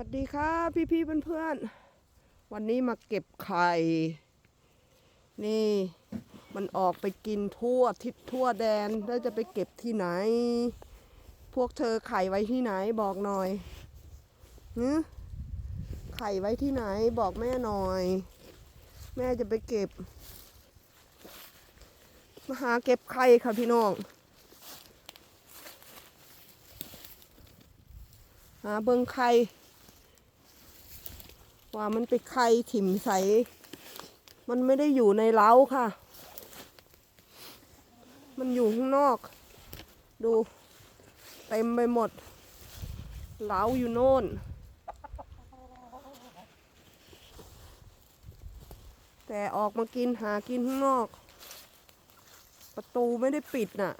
วัสดีค่ะพี่พี่ๆเพื่อนๆวันนี้มาเก็บไข่ นี่ มันออกไปกินทั่วทิศทั่วแดนแล้วจะไปเก็บที่ไหน พวกเธอไข่ไว้ที่ไหนบอกหน่อยนึไข่ไว้ที่ไหนบอกแม่หน่อย แม่จะไปเก็บ มาหาเก็บไข่ค่ะพี่น้องหาเบิงไข่ ว่ามันไปไข่ถิ่มใส มันไม่ได้อยู่ในเล้าค่ะ มันอยู่ข้างนอก ดู เต็มไปหมด เล้าอยู่โน่น แต่ออกมากินหากินข้างนอก ประตูไม่ได้ปิดน่ะ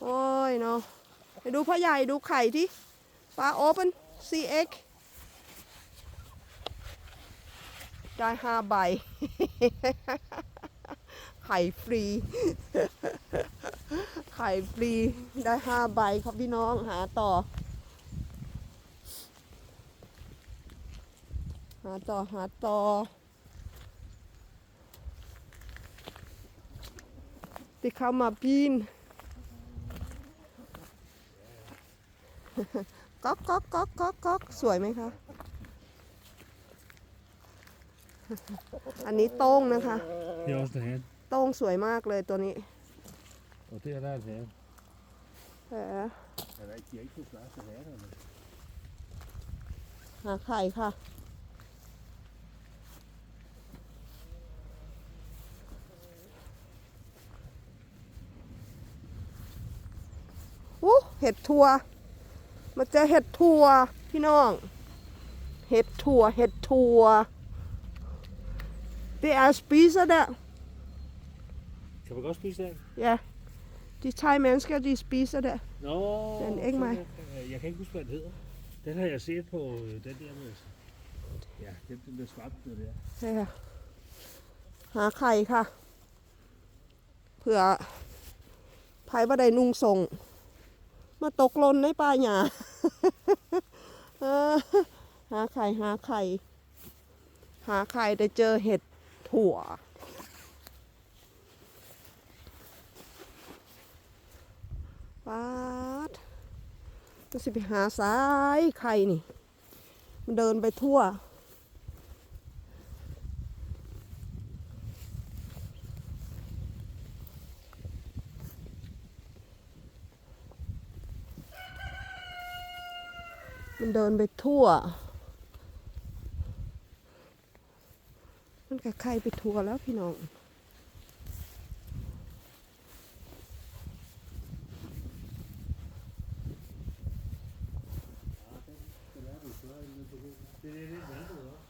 โอ้ยเนาะไปดูพ่อใหญ่ดูไข่ที่ปลาโอเปน CX ได้ห้าใบ ไข่ฟรี ไข่ฟรีได้ห้าใบครับพี่น้องหาต่อ หาต่อหาต่อที่เข้ามาปีนก๊อกก๊อกก๊อกก๊อกก๊อกสวยไหมคะ อันนี้โต้งนะคะ Det er også derhen. โต้งสวยมากเลยตัวนี้ Og det er der derhen. แหม Er der ikke, de har ikke fået plads til hærerne. หาไข่ค่ะ อู้เห็ดทัว มาเจอเห็ดทัว พี่น้อง เห็ดทัว เห็ดทัว Det er spiser der. Kan man godt spise den? Ja. De thai mennesker, de spiser der. Nå, Den er ikke sådan mig. der. Jeg kan ikke huske, hvad den hedder. Den har jeg set på øh, den der med... Ja, den, den der svamp der. der. ใช่ค่ะหาไข่ค่ะ เผื่อภายบ่ได้นุ่งส่ง มาตกหลนในป่าหญ้าเออหาไข่หาไข่ หาไข่แต่เจอเห็ด ถั่วป๊าดก็สิไปหาสายไข่นี่ มันเดินไปทั่ว มันเดินไปทั่ว มันกับใครไปทั่วแล้วพี่น้อง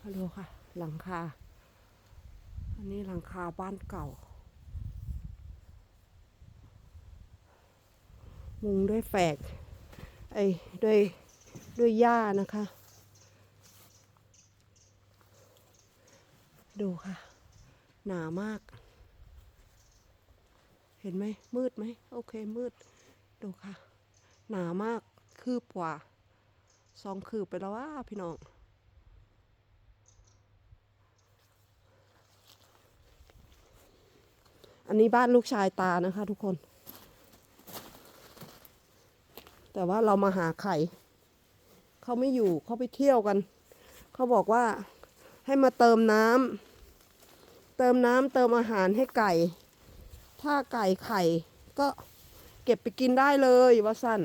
ฮัลโหลค่ะ หลังคา อันนี้หลังคาบ้านเก่า มุงด้วยแฝก ไอ้ด้วยด้วยหญ้านะคะ ดูค่ะ หนามาก เห็นไหมมืดไหมโอเคมืด ดูค่ะ หนามากคืบกว่าสองคืบไปแล้วว่าพี่น้องอันนี้บ้านลูกชายตานะคะ ทุกคน แต่ว่าเรามาหาไข่ เขาไม่อยู่เขาไปเที่ยวกัน เขาบอกว่าให้มาเติมน้ำ เติมน้ำเติมอาหารให้ไก่ ถ้าไก่ไข่ก็เก็บไปกินได้เลยว่าสั้น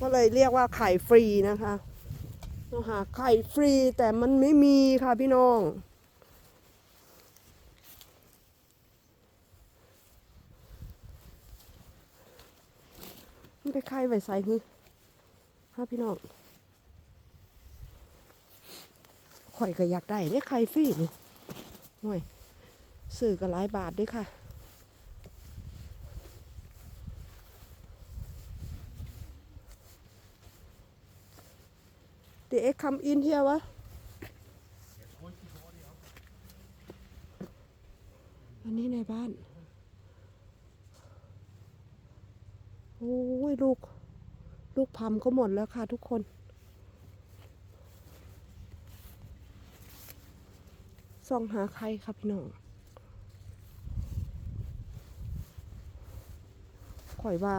ก็เลยเรียกว่าไข่ฟรีนะคะเราหาไข่ฟรีแต่มันไม่มีค่ะพี่น้อง มันไปไข่ไว้ใส่คือฮะพี่น้อง ข่อยก็อยากได้เนี่ยไข่ฟรีนี่หน่อยซื้อก็หลายบาทด้วยค่ะ The egg come in here วะอันนี้ในบ้าน โอ้ยลูก ลูกพัมก็หมดแล้วค่ะทุกคน ส่องหาใครครับพี่น้องข่อยว่า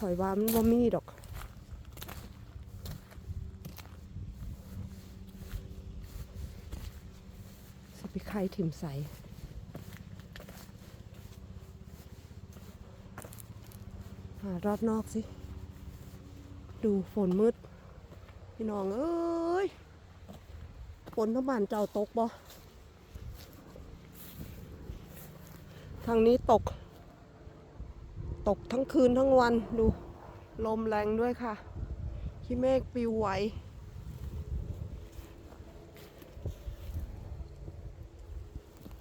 ข่อยว่ามันบ่มีดอกสปิไข่ถิ่มใสหารอบนอกสิ ดูฝนมืด พี่น้องเอ้ยฝนทั้งบ้านเจ้าตกบ่ ทางนี้ตก ตกทั้งคืนทั้งวันดู ลมแรงด้วยค่ะขี้เมฆปิวไหว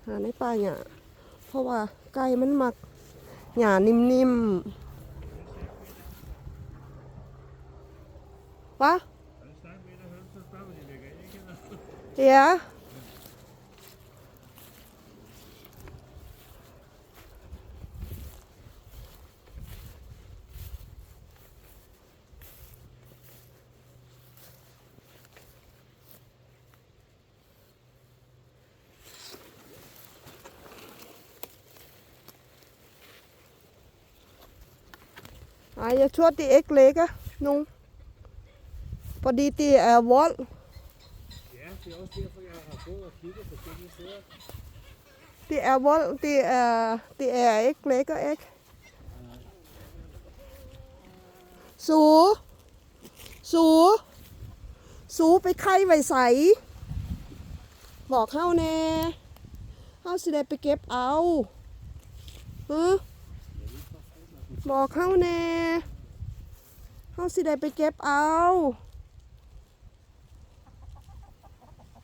หาในป่าหญ้าเพราะว่าไก่มันมักหญ้านิ่มๆวะ Er det snart med, at hønsen spørger, de lægger ikke eller? เดี๋ยวอะอย่าชวดที่เอ็กเล็กอะนุ่ งพอดีที่เอ่อวอล Ja, det er også derfor, jeg har gået og kigget forskellige steder. Det er vold, det er, det er ikke lækker, ikke? Su สูสูไปไข่ไว้ใส บอกเฮาแน่เฮาสิได้ไปเก็บเอาฮะ บอกเฮาแน่เฮาสิได้ไปเก็บเอา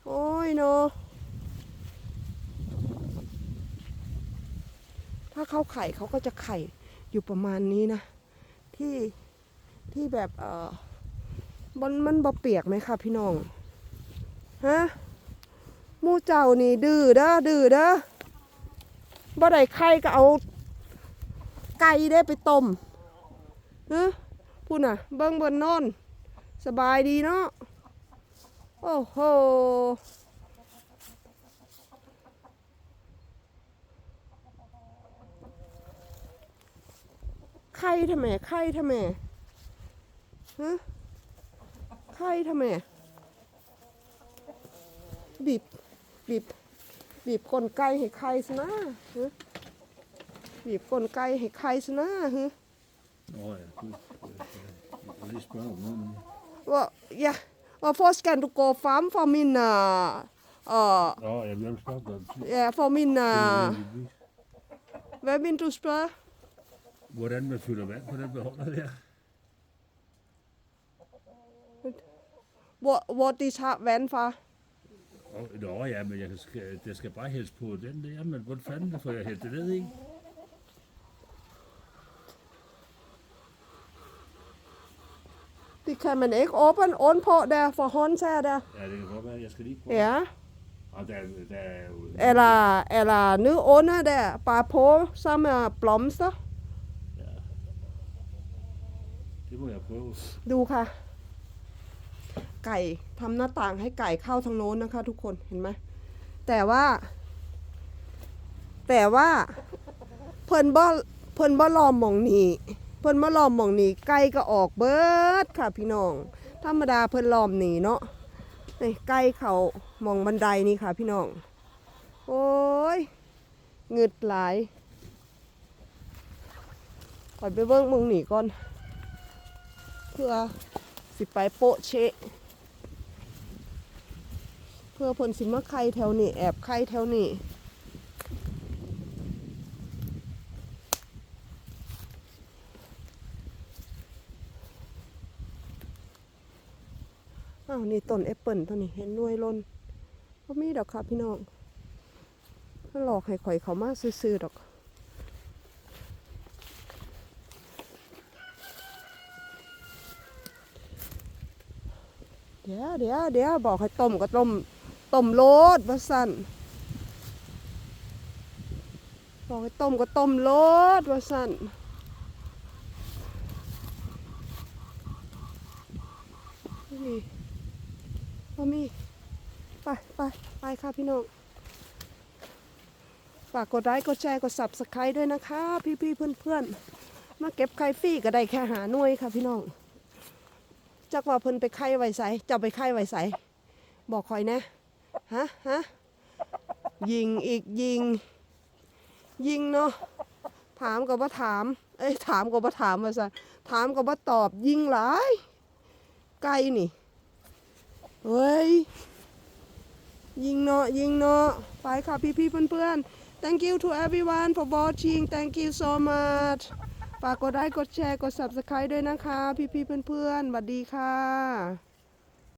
โอ้ยเนาะถ้าเขาไข่เขาก็จะไข่อยู่ประมาณนี้นะ ที่ที่แบบเออมันมันบ่เปียกไหมคะพี่น้อง ฮะมูเจ้านี่ดื้อเด้อดื้อเด้อบ่ได้ไข่ก็เอา ไก่ได้ไปต้มเฮะพูดน่ะ เบิ้งเบิ้นนอนสบายดีเนาะ โอ้โห ไข่ทำไม ไข่ทำไมฮะไข่ทำไม บีบ บีบ บีบกลไก่ให้ไข่ซะนะฮะ บีบกลไกให้ไข่ซะนะฮะ Nå ja, du, jeg vil lige spørge om noget nu. ว่า ja Hvorfor skal du gå frem for min uh, uh, Nå, jeg vil spørge om noget. ja, for min Det er uh, lidt vildt. hvad vil du spørge? Hvordan man fylder vand på den beholder der? Hvor, hvor de tager vand fra? Åh, Nå ja, men jeg skal, det skal bare hældes på den der, men hvordan fanden får jeg hældt det ned i? Det kan man ikke åbne ovenpå der for håndtaget der. Ja, det kan godt være, jeg skal lige prøve. Ja. Og der, der er jo... Eller, eller nede under der, bare på sammen med blomster. Ja. Det må jeg prøve. ดูค่ะ ไก่ทำหน้าต่างให้ไก่เข้าทางโน้นนะคะ ทุกคนเห็นไหมแต่ว่า แต่ว่า เพิ่นบ่เพิ่นบ่ล้อมหมองนี้ เพิ่นบ่ล้อมหมองนี้ไก่ก็ออกเบิดค่ะพี่น้อง ธรรมดาเพิ่นล้อมหนีเนาะนี่ไก่เขาหมองบันไดนี่ค่ะพี่น้อง โอ้ยเงึดหลายก่อนไปเบิ่งมึงหนีก่อน เพื่อสิไปโปะเชะ เพื่อผลสิมาไข่แถวนี้แอบไข่แถวนี้ อ้าวนี่ต้นแอปเปิลตัวนี้เห็นน่วยล้นก็มีดอกค่ะพี่น้องถ้าหลอกให้ข่อยเขามาซื้อๆดอกเดี๋ยวเดี๋ยวเดี๋ยวบอกให้ต้มก็ต้มต้มโลดว่าสั่นบอกให้ต้มก็ต้มโลดว่าสั่น นี่บ่มี ไปไปไปค่ะ พี่น้อง ฝากกดไลค์กดแชร์กด subscribe ด้วยนะคะ พี่ๆเพื่อนๆมาเก็บไข่ฟรีก็ได้แค่หาหน่วยค่ะพี่น้องจักว่าเพิ่นไปไข่ไว้ใสจะไปไข่ไว้ใสบอกคอยนะฮะฮะยิงอีกยิง ยิงเนาะถามก็บ่ถาม เอ้ยถามก็บ่ถามว่าซะถามก็บ่ตอบยิงหลายไกลนี่เฮ้ย ยิงเนาะยิงเนาะไปค่ะพี่พี่เพื่อนๆ thank you to everyone for watching thank you so much ฝากกดไลค์กดแชร์กด subscribe ด้วยนะคะ พี่พี่เพื่อนๆสวัสดีค่ะ